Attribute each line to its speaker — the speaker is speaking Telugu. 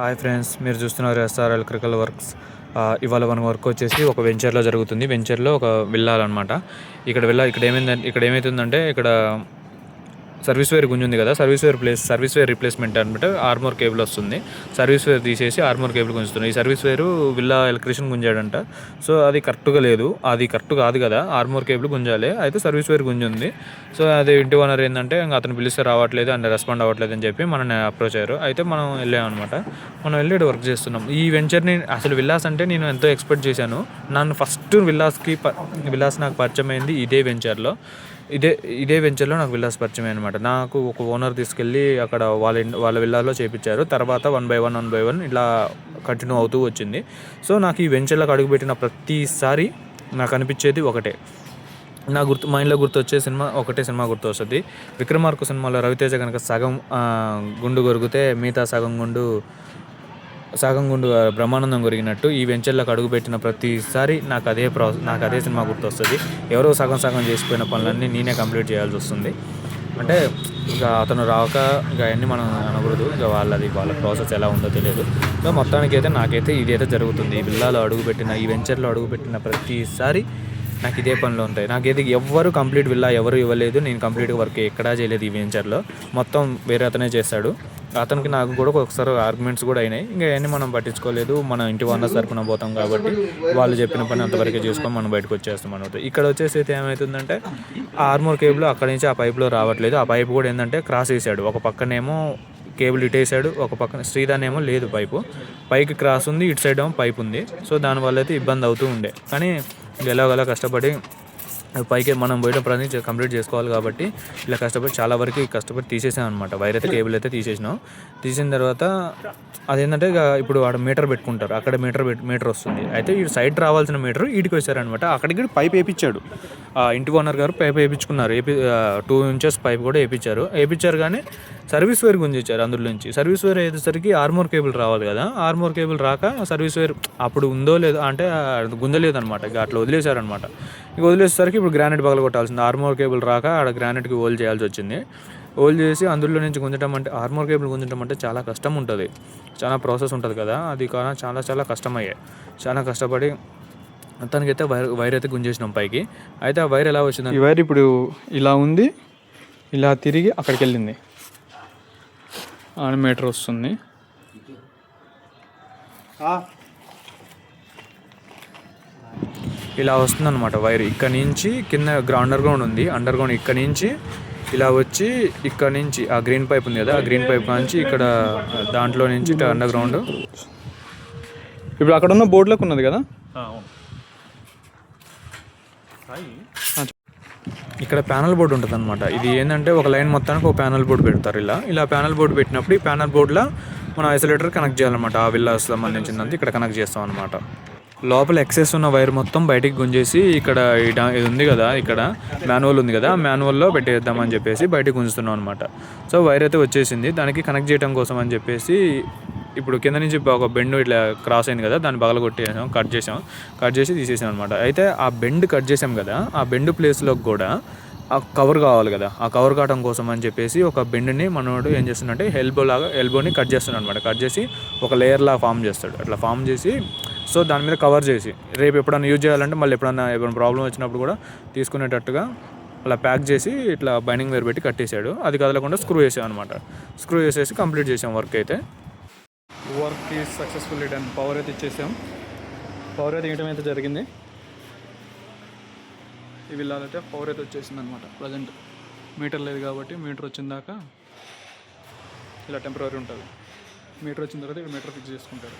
Speaker 1: హాయ్ ఫ్రెండ్స్ మీరు చూస్తున్నారు ఎస్ఆర్ ఎలక్ట్రికల్ వర్క్స్. ఇవాళ మన వర్క్ వచ్చేసి ఒక వెంచర్లో జరుగుతుంది. వెంచర్లో ఒక వెళ్ళాలన్నమాట ఇక్కడ వెళ్ళ ఇక్కడ ఏమైందంటే ఇక్కడ ఏమవుతుందంటే ఇక్కడ సర్వీస్ వేర్ గుంజుంది ఉంది కదా service wire place service wire replacement అనమాట ఆర్మోర్ కేబుల్ వస్తుంది. సర్వీస్ వేర్ తీసేసి ఆర్మోర్ కేబుల్ గుంజుతుంది ఈ సర్వీస్ వేరు విల్లా ఎలక్ట్రీషియన్ గుంజాడంట. సో అది కరెక్ట్గా లేదు. అది కరెక్ట్ కాదు కదా. ఆర్మోర్ కేబుల్ గుంజాలి. అయితే సర్వీస్ వేర్ గుంజుంది. సో అది ఇంటి ఓనర్ ఏంటంటే ఇంకా అతను పిలిస్తే రావట్లేదు అండ్ రెస్పాండ్ అవ్వట్లేదు అని చెప్పి మనని అప్రోచ్ అయ్యారు. అయితే మనం వెళ్ళామన్నమాట మనం వెళ్ళి వర్క్ చేస్తున్నాం. ఈ వెంచర్ని అసలు విల్లాస్ అంటే నేను ఎంతో ఎక్స్పెక్ట్ చేశాను. నన్ను ఫస్ట్ విల్లాస్కి విల్లాస్ నాకు పరిచయం అయింది ఇదే వెంచర్లో. ఇదే ఇదే వెంచర్లో నాకు విల్లాస్ పరిచయం అనమాట నాకు ఒక ఓనర్ తీసుకెళ్ళి అక్కడ వాళ్ళ వాళ్ళ విల్లాలో చేపించారు. తర్వాత one by one one by one ఇలా కంటిన్యూ అవుతూ వచ్చింది. సో నాకు ఈ వెంచర్లకు అడుగుపెట్టిన ప్రతిసారి నాకు అనిపించేది ఒకటే. నా గుర్తు మైండ్లో గుర్తొచ్చే సినిమా ఒకటే సినిమా గుర్తు వస్తుంది విక్రమార్కు సినిమాలో రవితేజ కనుక సగం గుండు కొరిగితే మిగతా సగం గుండు సగం గుండు బ్రహ్మానందం కొరిగినట్టు ఈ వెంచర్లకు అడుగుపెట్టిన ప్రతిసారి నాకు అదే ప్రా నాకు అదే సినిమా గుర్తొస్తుంది. ఎవరో సగం సగం చేసిపోయిన పనులన్నీ నేనే కంప్లీట్ చేయాల్సి వస్తుంది. అంటే ఇక అతను రాక ఇక అవన్నీ మనం అనకూడదు. ఇక వాళ్ళది వాళ్ళ ప్రాసెస్ ఎలా ఉందో తెలియదు. సో మొత్తానికి అయితే నాకైతే ఇదైతే జరుగుతుంది. ఈ పిల్లలో అడుగుపెట్టిన ఈ వెంచర్లో అడుగుపెట్టిన ప్రతిసారి నాకు ఇదే పనులు ఉంటాయి. నాకైతే ఎవ్వరు కంప్లీట్ విల్లా ఎవరు ఇవ్వలేదు. నేను కంప్లీట్గా వర్క్ ఎక్కడా చేయలేదు ఈ వెంచర్లో. మొత్తం వేరే అతనే చేస్తాడు. అతనికి నాకు కూడా ఒకసారి ఆర్గ్యుమెంట్స్ కూడా అయినాయి. ఇంకా అన్నీ మనం పట్టించుకోలేదు. మన ఇంటి ఓనర్ తరపున పోతాం కాబట్టి వాళ్ళు చెప్పిన పని అంతవరకే చేసుకొని మనం బయటకు వచ్చేస్తాం అనమాట ఇక్కడ వచ్చేసి అయితే ఏమవుతుందంటే ఆ ఆర్మోర్ కేబుల్ అక్కడి నుంచి ఆ పైప్లో రావట్లేదు. ఆ పైప్ కూడా ఏంటంటే క్రాస్ వేసాడు ఒక పక్కనేమో కేబుల్ ఇటేసాడు ఒక పక్కన శ్రీధాన్ ఏమో లేదు పైపు పైకి క్రాస్ ఉంది ఇటు సైడ్ ఏమో పైప్ ఉంది. సో దానివల్ల అయితే ఇబ్బంది అవుతూ ఉండే. కానీ ఎలాగోలా కష్టపడి పైకి మనం పోయేటప్పుడు పని కంప్లీట్ చేసుకోవాలి కాబట్టి ఇలా కష్టపడి చాలా వరకు కష్టపడి తీసేసాం అనమాట వైర్ అయితే కేబుల్ అయితే తీసేసినాం. తీసిన తర్వాత అదేంటంటే ఇక ఇప్పుడు ఆడ మీటర్ పెట్టుకుంటారు. అక్కడ మీటర్ మీటర్ వస్తుంది. అయితే ఈ సైడ్ రావాల్సిన మీటర్ ఈడికి వచ్చారనమాట అక్కడికి పైప్ వేయించాడు ఇంటి ఓనర్ గారు పైప్ వేయించుకున్నారు. ఏపీ టూ ఇంచెస్ పైప్ కూడా వేయించారు. వేయించారు కానీ సర్వీస్ వేర్ గుంజించారు అందులో నుంచి. సర్వీస్ వేర్ అయ్యేసరికి ఆర్మోర్ కేబుల్ రావాలి కదా. ఆర్మోర్ కేబుల్ రాక సర్వీస్ వేర్ అప్పుడు ఉందో లేదో అంటే గుంజలేదనమాట ఇక అట్లా వదిలేశారనమాట. ఇక వదిలేసేసరికి ఇప్పుడు గ్రానైట్ పగల కొట్టాల్సింది. ఆర్మోర్ కేబుల్ రాక ఆడ గ్రానైట్కి హోల్ చేయాల్సి వచ్చింది. హోల్ చేసి అందులో నుంచి గుంజటం అంటే ఆర్మోర్ కేబుల్ గుంజటం అంటే చాలా కష్టం ఉంటుంది. చాలా ప్రాసెస్ ఉంటుంది కదా. అది కానీ చాలా చాలా కష్టమయ్యాయి. చాలా కష్టపడి మొత్తానికైతే వైర్ వైర్ అయితే గుంజేసినాం పైకి. అయితే ఆ వైర్ ఎలా వచ్చింది
Speaker 2: ఈ వైర్ ఇప్పుడు ఇలా ఉంది ఇలా తిరిగి అక్కడికి వెళ్ళింది. మీటర్ వస్తుంది.
Speaker 1: ఇలా వస్తుందన్నమాట వైర్. ఇక్కడ నుంచి కింద అండర్ గ్రౌండ్ ఉంది అండర్ గ్రౌండ్ ఇక్కడ నుంచి ఇలా వచ్చి ఇక్కడ నుంచి ఆ గ్రీన్ పైప్ ఉంది కదా ఆ గ్రీన్ పైప్ నుంచి ఇక్కడ దాంట్లో నుంచి అండర్ గ్రౌండ్.
Speaker 2: ఇప్పుడు అక్కడ ఉన్న బోర్డులకు ఉన్నది కదా?
Speaker 1: ఇక్కడ ప్యానల్ బోర్డు ఉంటుంది అనమాట ఇది ఏంటంటే ఒక లైన్ మొత్తానికి ఒక ప్యానల్ బోర్డు పెడతారు ఇలా. ఇలా ప్యానల్ బోర్డు పెట్టినప్పుడు ఈ ప్యానల్ బోర్డులో మనం ఐసోలేటర్ కనెక్ట్ చేయాలన్నమాట. ఆ విల్లాస్ సంబంధించిందంతా ఇక్కడ కనెక్ట్ చేస్తాం అనమాట లోపల ఎక్సెస్ ఉన్న వైర్ మొత్తం బయటికి గుంజేసి ఇక్కడ ఇది ఉంది కదా ఇక్కడ మాన్యువల్ ఉంది కదా మాన్యువల్లో పెట్టేద్దామని చెప్పేసి బయటికి గుంజుతున్నాం అనమాట సో వైర్ అయితే వచ్చేసింది. దానికి కనెక్ట్ చేయడం కోసం అని చెప్పేసి ఇప్పుడు కింద నుంచి ఒక బెండ్ ఇట్లా క్రాస్ అయింది కదా దాన్ని బగల కొట్టేసాం కట్ చేసాం. కట్ చేసి తీసేసాం అనమాట అయితే ఆ బెండ్ కట్ చేసాం కదా ఆ బెండ్ ప్లేస్లో కూడా ఆ కవర్ కావాలి కదా ఆ కవర్ కావడం కోసం అని చెప్పేసి ఒక బెండ్ని మనోడు ఏం చేస్తుందంటే ఎల్బో లాగా ఎల్బోని కట్ చేస్తున్నాడు అనమాట కట్ చేసి ఒక లేయర్ లాగా ఫామ్ చేస్తాడు. అట్లా ఫామ్ చేసి సో దాని మీద కవర్ చేసి రేపు ఎప్పుడన్నా యూజ్ చేయాలంటే మళ్ళీ ఎప్పుడన్నా ఏమైనా ప్రాబ్లం వచ్చినప్పుడు కూడా తీసుకునేటట్టుగా అలా ప్యాక్ చేసి ఇట్లా బైండింగ్ వేరు పెట్టి కట్టేశాడు అది కదలకుండా స్క్రూ వేసాం అనమాట స్క్రూ వేసేసి కంప్లీట్ చేసాం వర్క్ అయితే.
Speaker 2: Work is successful done power అయితే ఇచ్చేసాం. పవర్ అయితే ఇవ్వడం అయితే జరిగింది. ఈ విల్లాలైతే పవర్ అయితే వచ్చేసింది అనమాట ప్రజెంట్ మీటర్ లేదు కాబట్టి మీటర్ వచ్చిన దాకా ఇలా టెంపరీ ఉంటుంది. మీటర్ వచ్చిన తర్వాత ఇక్కడ మీటర్ ఫిక్స్ చేసుకుంటారు.